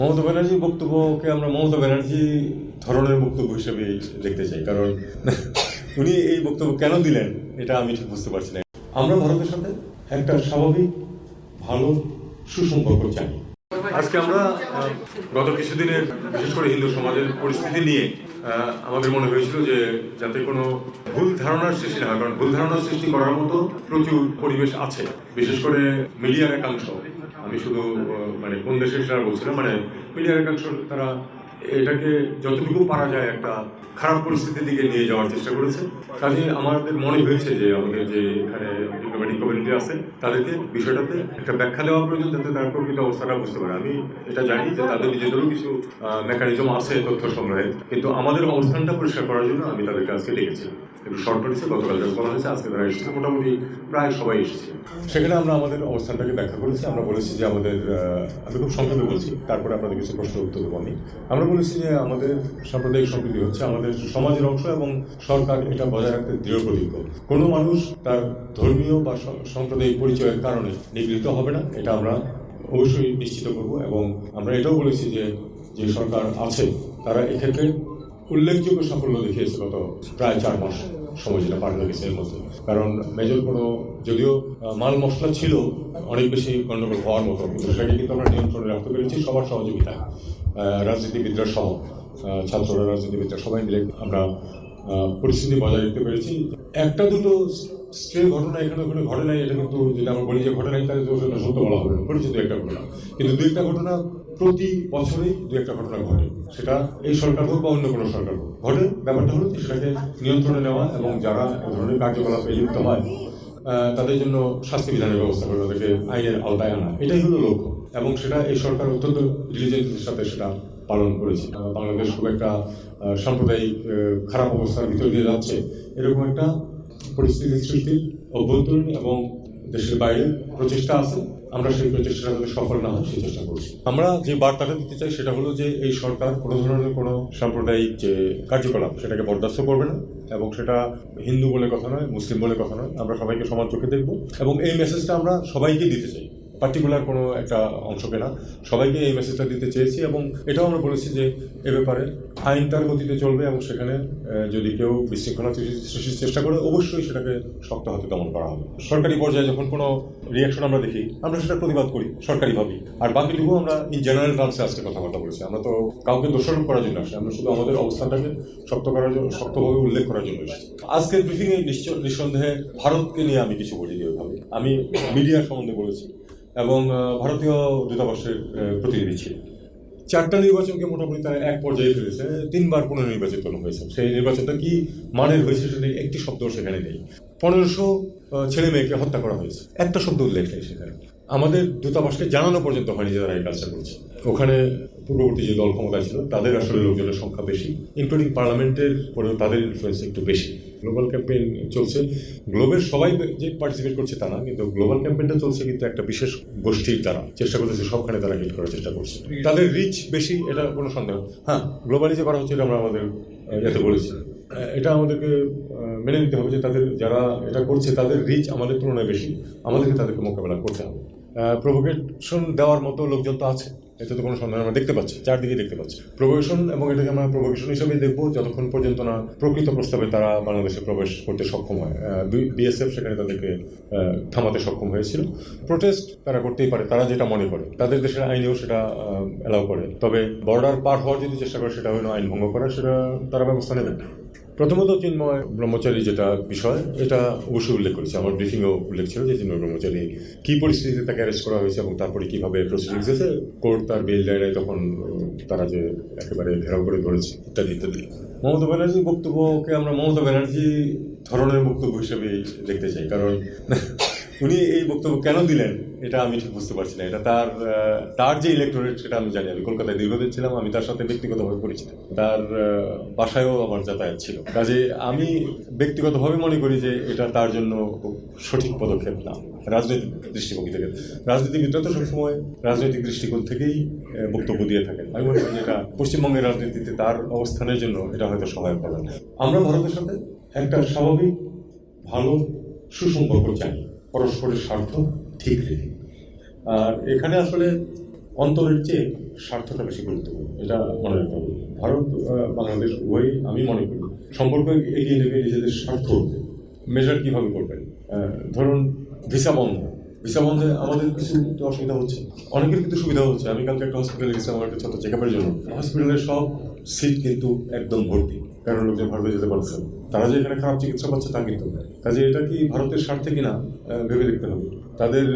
মমতা ব্যানার্জির বক্তব্যকে আমরা মমতা ব্যানার্জি ধরনের বক্তব্য হিসেবে দেখতে চাই। কারণ উনি এই বক্তব্য কেন দিলেন, এটা আমি ঠিক বুঝতে পারছি না। আমরা ভারতের সাথে একটা স্বাভাবিক, ভালো সুসম্পর্ক চাই আজকে আমরা গত কিছুদিনের, বিশেষ করে হিন্দু সমাজের পরিস্থিতি নিয়ে আমাদের মনে হয়েছিল যে যাতে কোনো ভুল ধারণার সৃষ্টি না হয়, কারণ ভুল ধারণার সৃষ্টি করার মতো প্রচুর পরিবেশ আছে, বিশেষ করে মিডিয়ার একাংশ। আমি শুধু মানে কোন দেশের সেটা বলছিলাম মানে মিডিয়ার একাংশ তারা এটাকে যতটুকু পারা যায় একটা খারাপ পরিস্থিতির দিকে নিয়ে যাওয়ার চেষ্টা করেছে। কাজে আমাদের মনে হয়েছে যে আমাদের যে এখানে ডিপ্লোম্যাটিক কমিউনিটি আছে, তাদেরকে বিষয়টাতে একটা ব্যাখ্যা দেওয়া প্রয়োজন যাতে তার প্রকৃত অবস্থাটা বুঝতে পারে। আমি এটা জানি যে তাদের নিজেদেরও কিছু মেকানিজম আছে তথ্য সংগ্রহে। কিন্তু আমাদের অবস্থানটা পরিষ্কার করার জন্য আমি তাদেরকে আজকে ডেকেছি। শর্ট নোটিসে গতকাল বলা হয়েছে, আজকে তারা এসেছে মোটামুটি প্রায় সবাই এসেছে। সেখানে আমরা আমাদের অবস্থানটাকে ব্যাখ্যা করেছি। আমরা বলেছি যে আমাদের আমি খুব সংক্ষেপে বলছি, তারপরে আপনাদের কিছু প্রশ্ন উত্তর দেবো আমি। আমরা বলেছি যে আমাদের সাম্প্রদায়িক সম্প্রীতি হচ্ছে আমাদের সমাজের অংশ এবং সরকার এটা বজায় রাখতে দৃঢ় কোনো মানুষ তার ধর্মীয় বা সাম্প্রদায়িক পরিচয়ের কারণে নিগৃহীত হবে না, এটা আমরা অবশ্যই নিশ্চিত করব এবং আমরা এটাও বলেছি যে যে সরকার আছে, তারা এক্ষেত্রে উল্লেখযোগ্য সাফল্য দেখিয়েছে গত প্রায় চার মাস সময় যেটা পার হয়ে গেছে এর মধ্যে। কারণ মেজর কোনো যদিও মাল মশলা ছিল অনেক বেশি গণ্ডগোল হওয়ার মতো সেটাকে কিন্তু আমরা নিয়ন্ত্রণে রাখতে পেরেছি সবার সহযোগিতায় আহ, রাজনীতিবিদরা সহ ছাত্ররা রাজনীতিবিদরা সবাই মিলে আমরা পরিস্থিতি বজায় রাখতে পেরেছি। একটা দুটো স্ট্রে ঘটনা এখানে ওখানে ঘটে নাই এটা কিন্তু যেটা আমরা বলি যে ঘটে নাই তাহলে তো সেটা সত্য বলা হবে ঘটেছে একটা ঘটনা। কিন্তু দু একটা ঘটনা প্রতি বছরেই দু একটা ঘটনা ঘটে। সেটা এই সরকার হোক বা অন্য কোনো সরকার হোক। ঘটে। ব্যাপারটা হলো সেটাকে নিয়ন্ত্রণে নেওয়া এবং যারা ধরনের কার্যকলাপে লিপ্ত হয় তাদের জন্য শাস্তি বিধানের ব্যবস্থা করে তাদেরকে আইনের আওতায় আনা। এটাই হলো লক্ষ্য। এবং সেটা এই সরকার অত্যন্ত ডিলিজেন্সের সাথে সেটা পালন করেছে। বাংলাদেশ খুব একটা সাম্প্রদায়িক খারাপ অবস্থার ভিতর দিয়ে যাচ্ছে। এরকম একটা পরিস্থিতি সৃষ্টির অভ্যন্তরীণ এবং দেশের বাইরে প্রচেষ্টা আছে। আমরা সেই প্রচেষ্টা যাতে সফল না হওয়ার চেষ্টা করছি। আমরা যে বার্তাটা দিতে চাই সেটা হলো যে এই সরকার কোনো ধরনের কোনো সাম্প্রদায়িক যে কার্যকলাপ, সেটাকে বরদাস্ত করবে না এবং সেটা হিন্দু বলে কথা নয়, মুসলিম বলে কথা নয়। আমরা সবাইকে সমান চোখে দেখব এবং এই মেসেজটা আমরা সবাইকে দিতে চাই। পার্টিকুলার কোনো একটা অংশকে না। সবাইকে এই মেসেজটা দিতে চেয়েছি এবং এটাও আমরা বলেছি যে এ ব্যাপারে আইন তার গতিতে চলবে এবং সেখানে যদি কেউ বিশৃঙ্খলা সৃষ্টি- সৃষ্টির চেষ্টা করে, অবশ্যই সেটাকে শক্ত হাতে দমন করা হবে। সরকারি পর্যায়ে যখন কোনো রিয়াকশন আমরা দেখি, আমরা সেটা প্রতিবাদ করি সরকারিভাবেই আর বাকিটুকু আমরা ইন জেনারেল টার্মসে আজকে কথাবার্তা বলেছি। আমরা তো কাউকে দোষারোপ করার জন্য আসি, আমরা শুধু আমাদের অবস্থানটাকে শক্ত করার জন্য, শক্তভাবে উল্লেখ করার জন্য এসেছি। আজকের ব্রিফিংয়ে নিঃসন্দেহে ভারতকে নিয়ে আমি কিছু বলিনি ওইভাবে। আমি মিডিয়া সম্বন্ধে বলেছি। এবং ভারতীয় দূতাবাসের প্রতিনিধি ছিলেন। চারটা নির্বাচনকে মোটামুটি তারা এক পর্যায়ে ফেলেছে, তিনবার পুনর্নির্বাচিত হয়েছে। সেই নির্বাচনটা কি মানের হয়েছে সেটা একটি শব্দ সেখানে নেই। পনেরোশো ছেলে মেয়েকে হত্যা করা হয়েছে। একটা শব্দ উল্লেখ নেই সেখানে। আমাদের দূতাবাসকে জানানো পর্যন্ত হয়নি যে তারা এই কাজটা করছে। ওখানে পূর্ববর্তী যে দল ক্ষমতায় ছিল, তাদের আসলে লোকজনের সংখ্যা বেশি ইনক্লুডিং পার্লামেন্টের পরেও তাদের ইনফ্লুয়েন্স একটু বেশি। গ্লোবাল ক্যাম্পেইন চলছে। গ্লোবের সবাই যে পার্টিসিপেট করছে তা না, কিন্তু গ্লোবাল ক্যাম্পেইনটা চলছে কিন্তু একটা বিশেষ গোষ্ঠীর দ্বারা। চেষ্টা করতেছে সবখানে তারা হিট করার চেষ্টা করছে। তাদের রিচ বেশি, এটা কোনো সন্দেহ। হ্যাঁ গ্লোবালি যে করা হচ্ছে এটা আমরা আমাদের ইয়েতে বলেছি। এটা আমাদেরকে মেনে নিতে হবে যে তাদের যারা এটা করছে, তাদের রিচ আমাদের তুলনায় বেশি। আমাদেরকে তাদেরকে মোকাবেলা করতে হবে। প্রভোকেশন দেওয়ার মতো লোকজন তো আছে। এতে তো কোনো সন্দেহ আমরা দেখতে পাচ্ছি চারদিকে দেখতে পাচ্ছি। প্রভোকেশন এবং এটাকে আমরা প্রভোকেশন হিসেবেই দেখব, যতক্ষণ পর্যন্ত না প্রকৃত প্রস্তাবে তারা বাংলাদেশে প্রবেশ করতে সক্ষম হয়। বিএসএফ সেখানে তাদেরকে থামাতে সক্ষম হয়েছিল। প্রোটেস্ট তারা করতেই পারে, তারা যেটা মনে করে, তাদের দেশের আইনেও সেটা অ্যালাউ করে। তবে বর্ডার পার হওয়ার যদি চেষ্টা করে, সেটা হলো আইন ভঙ্গ করা সেটা তারা ব্যবস্থা নেবেন প্রথমত চিন্ময় ব্রহ্মচারী যেটা বিষয়, এটা অবশ্যই উল্লেখ করেছে। আমার ব্রিফিংও উল্লেখ ছিল যে চিন্ময় ব্রহ্মচারী কী পরিস্থিতিতে তাকে অ্যারেস্ট করা হয়েছে এবং তারপরে কীভাবে প্রসিডিংস হয়েছে, কোর্ট তার বেল দেয় তখন তারা যে একেবারে ঘেরাও করে ধরেছে, ইত্যাদি ইত্যাদি। মমতা ব্যানার্জির বক্তব্যকে আমরা মমতা ব্যানার্জি ধরনের বক্তব্য হিসেবে দেখতে চাই, কারণ উনি এই বক্তব্য কেন দিলেন, এটা আমি ঠিক বুঝতে পারছি না। এটা তার তার যে ইলেকটোরেট সেটা আমি জানি আমি কলকাতায় দীর্ঘদিন ছিলাম, আমি তার সাথে ব্যক্তিগতভাবে পরিচিত। তার বাসায়ও আমার যাতায়াত ছিল। কাজে আমি ব্যক্তিগতভাবে মনে করি যে এটা তার জন্য সঠিক পদক্ষেপ না, রাজনৈতিক দৃষ্টিভঙ্গি থেকে। রাজনীতিবিদরা তো সবসময় রাজনৈতিক দৃষ্টিকোণ থেকেই বক্তব্য দিয়ে থাকেন। আমি মনে করি এটা পশ্চিমবঙ্গের রাজনীতিতে তার অবস্থানের জন্য এটা হয়তো সহায়ক হবে। আমরা ভারতের সাথে একটা স্বাভাবিক, ভালো সুসম্পর্ক চাই। পরস্পরের স্বার্থ ঠিক রেখে আর এখানে আসলে অন্তরের চেয়ে স্বার্থটা বেশি গুরুত্বপূর্ণ, এটা মনে রাখতে হবে। ভারত বাংলাদেশ উভয়ই আমি মনে করি সম্পর্ক এগিয়ে নেবে নিজেদের স্বার্থ মেজার কীভাবে করবেন ধরুন ভিসা বন্ধ। ভিসা বন্ধে আমাদের কিছু অসুবিধা হচ্ছে। অনেকের কিন্তু সুবিধা হচ্ছে। আমি কালকে একটা হসপিটালে গেছিলাম, আমার একটা ছোট চেক আপের জন্য। হসপিটালের সব সিট কিন্তু একদম ভর্তি। কারণ লোকজন ভারতে যেতে পারছে তারা যে এখানে খারাপ চিকিৎসা পাচ্ছে তা কিন্তু কাজে এটা কি ভারতের স্বার্থে কিনা ভেবে দেখতে হবে। তাদের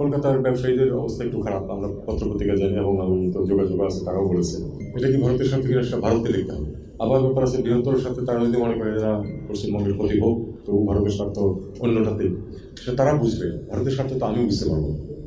কলকাতার ব্যবসায়ীদের অবস্থা একটু খারাপ, আমরা পত্রপত্রিকা জানি এবং তো যোগাযোগ আছে, তারাও বলেছে। এটা কি ভারতের স্বার্থে কিনা সেটা ভারতকে দেখতে হবে। আবার ব্যাপার আছে, বৃহত্তর স্বার্থে তারা যদি মনে করে এরা পশ্চিমবঙ্গের ক্ষতি হোক তো ভারতের স্বার্থ অন্যটাতে সেটা তারা বুঝবে। ভারতের স্বার্থ তো আমিও বুঝতে পারব।